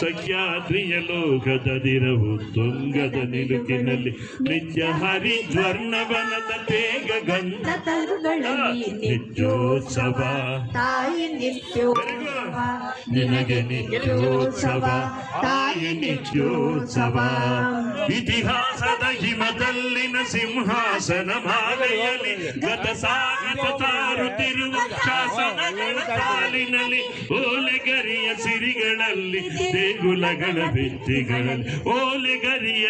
ಸಹ್ಯಾದ್ರಿಯ ಲೋಕದದಿರವು ತುಂಗದ ನಿಲುಕಿನಲ್ಲಿ ನಿತ್ಯ ಹರಿದ್ವರ್ಣವನದ ತೇಗ ಗಂಧ ತರುಗಳಲ್ಲಿ ನಿತ್ಯೋತ್ಸವ. ತಾಯಿ ನಿತ್ಯೋತ್ಸವ. ನಿನಗೆ ನಿತ್ಯೋತ್ಸವ. ತಾಯಿ ನಿತ್ಯೋತ್ಸವ. ಇತಿಹಾಸದ ಹಿಮದಲ್ಲಿನ ಸಿಂಹಾಸನ ಮಾಲೆಯಲ್ಲಿ ಗತ ಸಾಗತ ತಾರುತ್ತಿರುವ ಶಾಸನಗಳ ಸಾಲಿನಲ್ಲಿ ಓಲೆಗರಿಯ ಸಿರಿಗಳಲ್ಲಿ ದೇಗುಲಗಳ ಭಿತ್ತಿಗಳಲ್ಲಿ ಓಲೆಗರಿಯ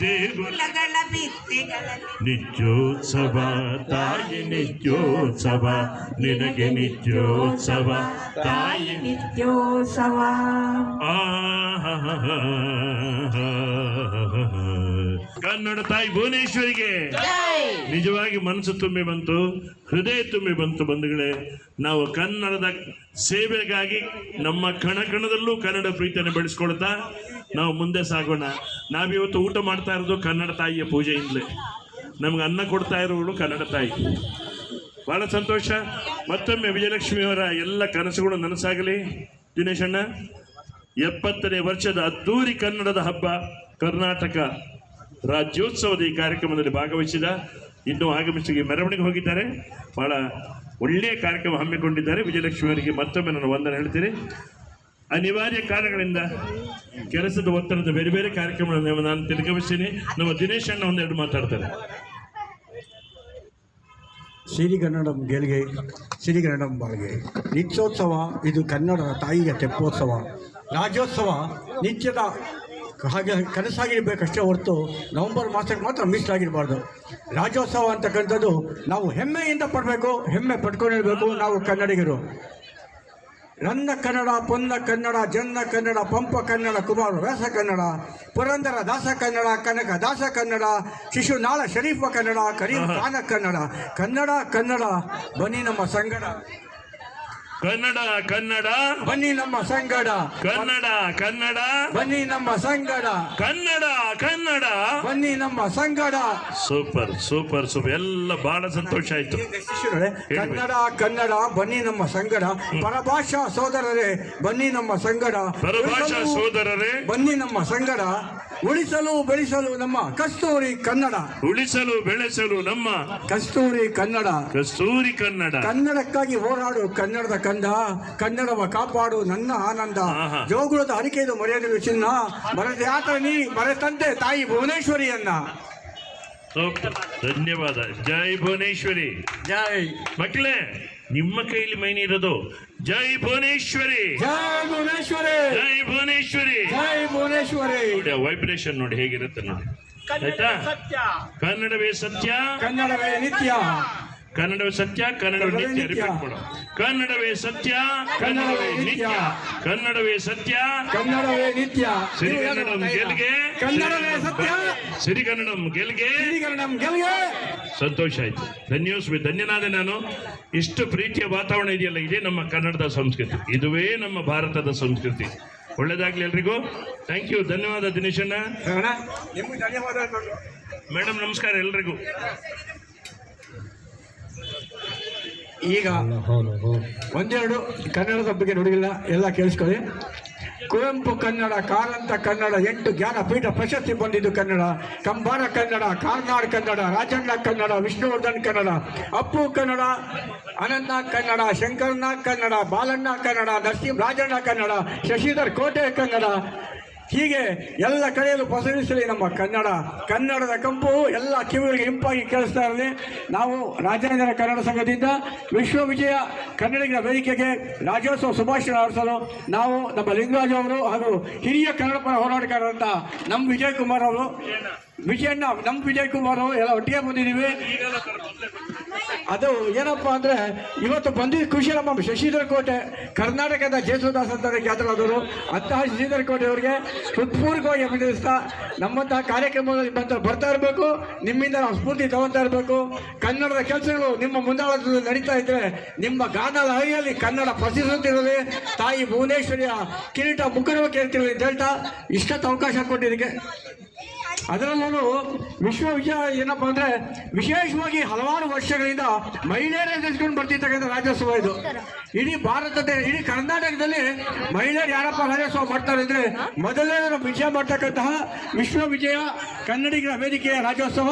ದೇಗುಲ ಕುಲಗಳ ಭಿತ್ತಿಗಳಲ್ಲಿ ನಿತ್ಯೋತ್ಸವ ತಾಯಿ ನಿತ್ಯೋತ್ಸವ ನಿನಗೆ ನಿತ್ಯೋತ್ಸವ ತಾಯಿ ನಿತ್ಯೋತ್ಸವ. ಕನ್ನಡ ತಾಯಿ ಭುವನೇಶ್ವರಿಗೆ. ನಿಜವಾಗಿ ಮನಸ್ಸು ತುಂಬಿ ಬಂತು ಹೃದಯ ತುಂಬಿ ಬಂತು ಬಂಧುಗಳೇ ನಾವು ಕನ್ನಡದ ಸೇವೆಗಾಗಿ ನಮ್ಮ ಕಣ ಕಣದಲ್ಲೂ ಕನ್ನಡ ಪ್ರೀತಿಯನ್ನು ಬೆಳೆಸ್ಕೊಳ್ತಾ ನಾವು ಮುಂದೆ ಸಾಗೋಣ. ನಾವಿವತ್ತು ಊಟ ಮಾಡ್ತಾ ಇರೋದು ಕನ್ನಡ ತಾಯಿಯ ಪೂಜೆಯಿಂದಲೇ. ನಮ್ಗೆ ಅನ್ನ ಕೊಡ್ತಾ ಇರೋಳು ಕನ್ನಡ ತಾಯಿ. ಬಹಳ ಸಂತೋಷ. ಮತ್ತೊಮ್ಮೆ ವಿಜಯಲಕ್ಷ್ಮಿಯವರ ಎಲ್ಲ ಕನಸುಗಳು ನನಸಾಗಲಿ. ದಿನೇಶಣ್ಣ ಎಪ್ಪತ್ತನೇ ವರ್ಷದ ಅದ್ದೂರಿ ಕನ್ನಡದ ಹಬ್ಬ ಕರ್ನಾಟಕ. ರಾಜ್ಯೋತ್ಸವದ ಈ ಕಾರ್ಯಕ್ರಮದಲ್ಲಿ ಭಾಗವಹಿಸಿದ ಇನ್ನೂ ಆಗಮಿಸಿ ಮೆರವಣಿಗೆ ಹೋಗಿದ್ದಾರೆ. ಬಹಳ ಒಳ್ಳೆಯ ಕಾರ್ಯಕ್ರಮ ಹಮ್ಮಿಕೊಂಡಿದ್ದಾರೆ. ವಿಜಯಲಕ್ಷ್ಮಿ ಅವರಿಗೆ ಮತ್ತೊಮ್ಮೆ ನಾನು ವಂದನೆ ಹೇಳ್ತೀನಿ. ಅನಿವಾರ್ಯ ಕಾರಣಗಳಿಂದ ಕೆಲಸದ ಒತ್ತಡದ ಬೇರೆ ಬೇರೆ ಕಾರ್ಯಕ್ರಮಗಳನ್ನು ನಾನು ತಿರುಗಮಿಸ್ತೀನಿ. ನಮ್ಮ ದಿನೇಶ್ ಅಣ್ಣ ಒಂದೆರಡು ಮಾತಾಡ್ತಾರೆ. ಸಿರಿಗನ್ನಡಂ ಗೆಲ್ಗೆ ಸಿರಿಗನ್ನಡಂ ಬಾಳ್ಗೆ. ನಿತ್ಯೋತ್ಸವ, ಇದು ಕನ್ನಡದ ತಾಯಿಯ ತೆಪ್ಪೋತ್ಸವ. ರಾಜ್ಯೋತ್ಸವ ನಿತ್ಯದ ಹಾಗೆ ಕನಸಾಗಿರ್ಬೇಕಷ್ಟೇ ಹೊರತು ನವೆಂಬರ್ ಮಾಸಕ್ಕೆ ಮಾತ್ರ ಮೀಸಲಾಗಿರಬಾರ್ದು ರಾಜ್ಯೋತ್ಸವ ಅಂತಕ್ಕಂಥದ್ದು ನಾವು ಹೆಮ್ಮೆಯಿಂದ ಪಡಬೇಕು ಹೆಮ್ಮೆ ಪಡ್ಕೊಂಡಿರಬೇಕು ನಾವು ಕನ್ನಡಿಗರು. ನನ್ನ ಕನ್ನಡ ಪೊನ್ನ ಕನ್ನಡ ಜನ್ನ ಕನ್ನಡ ಪಂಪ ಕನ್ನಡ ಕುಮಾರ ವ್ಯಾಸ ಕನ್ನಡ ಪುರಂದರ ದಾಸ ಕನ್ನಡ ಕನಕ ದಾಸ ಕನ್ನಡ ಶಿಶುನಾಳ ಶರೀಫ ಕನ್ನಡ ಕರೀಂ ಕನ್ನಡ ಕನ್ನಡ ಕನ್ನಡ ಬನ್ನಿ ನಮ್ಮ ಸಂಗಡ. ಕನ್ನಡ ಕನ್ನಡ. ಬನ್ನಿ ನಮ್ಮ ಸಂಗಡ. ಕನ್ನಡ ಕನ್ನಡ. ಬನ್ನಿ ನಮ್ಮ ಸಂಗಡ. ಕನ್ನಡ ಕನ್ನಡ. ಬನ್ನಿ ನಮ್ಮ ಸಂಗಡ. Super super super. ಎಲ್ಲ ಬಹಳ ಸಂತೋಷ ಆಯ್ತು. ಕನ್ನಡ ಕನ್ನಡ ಬನ್ನಿ ನಮ್ಮ ಸಂಗಡ. ಪರಭಾಷಾ ಸೋದರರೇ ಬನ್ನಿ ನಮ್ಮ ಸಂಗಡ. ಪರಭಾಷಾ ಸೋದರರೇ. ಬನ್ನಿ ನಮ್ಮ ಸಂಗಡ. ಉಳಿಸಲು ಬೆಳೆಸಲು ನಮ್ಮ ಕಸ್ತೂರಿ ಕನ್ನಡ. ಉಳಿಸಲು ಬೆಳೆಸಲು ನಮ್ಮ ಕಸ್ತೂರಿ ಕನ್ನಡ. ಕಸ್ತೂರಿ ಕನ್ನಡ. ಕನ್ನಡಕ್ಕಾಗಿ ಹೋರಾಡು ಕನ್ನಡದ ಕಂದ ಕನ್ನಡವ ಕಾಪಾಡು ನನ್ನ ಆನಂದ. ಜೋಗುಳದ ಹರಿಕೆದು ಮರೆಯಲು ಚಿನ್ನ. ಮರೆತ ಆತ ನೀ ಮರೆತಂತೆ ತಾಯಿ ಭುವನೇಶ್ವರಿಯನ್ನ. ಧನ್ಯವಾದ. ಜೈ ಭುವನೇಶ್ವರಿ. ಜೈ. ಮಕ್ಕಳೇ ನಿಮ್ಮ ಕೈಲಿ ಮೈನಿರೋದು ಜೈ ಭುವನೇಶ್ವರಿ. ಜೈ ಭುವನೇಶ್ವರಿ ಜೈ ಭುವನೇಶ್ವರಿ ಜೈ ನೋಡಿ. ವೈಬ್ರೇಷನ್ ನೋಡಿ ಹೇಗಿರುತ್ತೆ ನೋಡಿ. ಆಯ್ತಾ? ಕನ್ನಡವೇ ಸತ್ಯ. ಕನ್ನಡವೇ ನಿತ್ಯ. ಕನ್ನಡವೇ ಸತ್ಯ ಕನ್ನಡವೇ ನಿತ್ಯ. ರಿಪೀಟ್ ಮಾಡು ಕನ್ನಡವೇ ಸತ್ಯ ಕನ್ನಡವೇ ನಿತ್ಯ. ಕನ್ನಡವೇ ಸತ್ಯ. ಕನ್ನಡವೇ ನಿತ್ಯ. ಸಿರಿಗನ್ನಡಂ ಗೆಲ್ಗೆ. ಕನ್ನಡವೇ ಸತ್ಯ. ಸಿರಿಗನ್ನಡಂ ಗೆಲ್ಗೆ. ಸಿರಿಗನ್ನಡಂ ಗೆಲ್ಗೆ. ಸಂತೋಷ ಆಯ್ತು. ಧನ್ಯೋಸ್ಮಿ ಧನ್ಯನಾದೆ ನಾನು. ಇಷ್ಟು ಪ್ರೀತಿಯ ವಾತಾವರಣ ಇದೆಯಲ್ಲ ಇದೇ ನಮ್ಮ ಕನ್ನಡದ ಸಂಸ್ಕೃತಿ. ಇದುವೇ ನಮ್ಮ ಭಾರತದ ಸಂಸ್ಕೃತಿ. ಒಳ್ಳೇದಾಗ್ಲಿ ಎಲ್ರಿಗೂ. ಥ್ಯಾಂಕ್ ಯು ಧನ್ಯವಾದ ದಿನೇಶಣ್ಣ ಅಣ್ಣ, ಧನ್ಯವಾದ ಧನ್ಯವಾದಗಳು ಮೇಡಮ್ ನಮಸ್ಕಾರ ಎಲ್ರಿಗೂ. ಈಗ ಒಂದೆರಡು ಕನ್ನಡದ ಬಗ್ಗೆ ನೋಡಿಲ್ಲ ಎಲ್ಲ ಕೇಳಿಸ್ಕೊಳ್ಳಿ. ಕುವೆಂಪು ಕನ್ನಡ, ಕಾರಂತ ಕನ್ನಡ, ಎಂಟು ಜ್ಞಾನಪೀಠ ಪ್ರಶಸ್ತಿ ಬಂದಿದ್ದು ಕನ್ನಡ. ಕಂಬಾರ ಕನ್ನಡ, ಕಾರ್ನಾಡ್ ಕನ್ನಡ, ರಾಜಣ್ಣ ಕನ್ನಡ, ವಿಷ್ಣುವರ್ಧನ್ ಕನ್ನಡ, ಅಪ್ಪು ಕನ್ನಡ, ಅನಂತ ಕನ್ನಡ, ಶಂಕರ್ನಾಗ್ ಕನ್ನಡ, ಬಾಲಣ್ಣ ಕನ್ನಡ, ನರಸಿಂಹ ರಾಜಣ್ಣ ಕನ್ನಡ, ಶಶಿಧರ್ ಕೋಟೆ ಕನ್ನಡ. ಹೀಗೆ ಎಲ್ಲ ಕಡೆಯಲ್ಲೂ ಪಸರಿಸಲಿ ನಮ್ಮ ಕನ್ನಡ. ಕನ್ನಡದ ಕಂಪು ಎಲ್ಲ ಕಿವಿಗಳಿಗೆ ಇಂಪಾಗಿ ಕೇಳಿಸ್ತಾ ಇರಲಿ. ನಾವು ರಾಜೇಂದ್ರ ಕನ್ನಡ ಸಂಘದಿಂದ ವಿಶ್ವ ವಿಜಯ ಕನ್ನಡಿಗರ ವೇದಿಕೆಗೆ ರಾಜ್ಯೋತ್ಸವ ಶುಭಾಶಯ ಆರಿಸಲು ನಾವು ನಮ್ಮ ಲಿಂಗರಾಜ್ ಅವರು ಹಾಗೂ ಹಿರಿಯ ಕನ್ನಡ ಪರ ಹೋರಾಟಗಾರರಂತ ನಮ್ಮ ವಿಜಯ್ ಕುಮಾರ್ ಅವರು. ವಿಜಯಣ್ಣ ನಮ್ಮ ವಿಜಯ್ ಕುಮಾರ್ ಅವರು ಎಲ್ಲ ಒಟ್ಟಿಗೆ ಬಂದಿದ್ದೀವಿ. ಅದು ಏನಪ್ಪ ಅಂದರೆ ಇವತ್ತು ಬಂದಿದ್ದ ಖುಷಿ ನಮ್ಮ ಶಶಿಧರ ಕೋಟೆ ಕರ್ನಾಟಕದ ಜೇಸುದಾಸ್ ಅಂತ ಖ್ಯಾತರಾದವರು. ಅಂತಹ ಶಶಿಧರ್ ಕೋಟೆ ಅವರಿಗೆ ಹೃತ್ಪೂರ್ವಕವಾಗಿ ಅಭಿನಂದಿಸ್ತಾ ನಮ್ಮಂತಹ ಕಾರ್ಯಕ್ರಮಗಳಲ್ಲಿ ಬಂತ ಬರ್ತಾ ಇರಬೇಕು, ನಿಮ್ಮಿಂದ ನಾವು ಸ್ಫೂರ್ತಿ ತಗೊತಾ ಇರಬೇಕು. ಕನ್ನಡದ ಕೆಲಸಗಳು ನಿಮ್ಮ ಮುಂದಾಳದಲ್ಲಿ ನಡೀತಾ ಇದ್ರೆ ನಿಮ್ಮ ಗಾನದ ಹರಿಯಲ್ಲಿ ಕನ್ನಡ ಪ್ರಸಿದ್ಧಿರಲಿ ತಾಯಿ ಭುವನೇಶ್ವರಿಯ ಕಿರೀಟ ಮುಖರವಾಗಿ ಕೇಳ್ತಿರಲಿ ಅಂತ ಹೇಳ್ತಾ ಇಷ್ಟೊತ್ತು ಅವಕಾಶ ಕೊಟ್ಟಿದ್ದಕ್ಕೆ. ಅದರಲ್ಲೂ ವಿಶ್ವವಿದ್ಯಾ ಏನಪ್ಪ ಅಂದರೆ ವಿಶೇಷವಾಗಿ ಹಲವಾರು ವರ್ಷಗಳಿಂದ ಮಹಿಳೆಯರೇ ತೆಗೆದುಕೊಂಡು ಬರ್ತಿರ್ತಕ್ಕಂಥ ರಾಜ್ಯೋತ್ಸವ ಇದು. ಇಡೀ ಭಾರತದ, ಇಡೀ ಕರ್ನಾಟಕದಲ್ಲಿ ಮಹಿಳೆಯರು ಯಾರಪ್ಪ ರಾಜ್ಯೋತ್ಸವ ಮಾಡ್ತಾರೆ ಅಂದರೆ ಮೊದಲನೇ ವಿಜಯ ಮಾಡ್ತಕ್ಕಂತಹ ವಿಶ್ವವಿಜಯ ಕನ್ನಡಿಗರ ವೇದಿಕೆಯ ರಾಜ್ಯೋತ್ಸವ.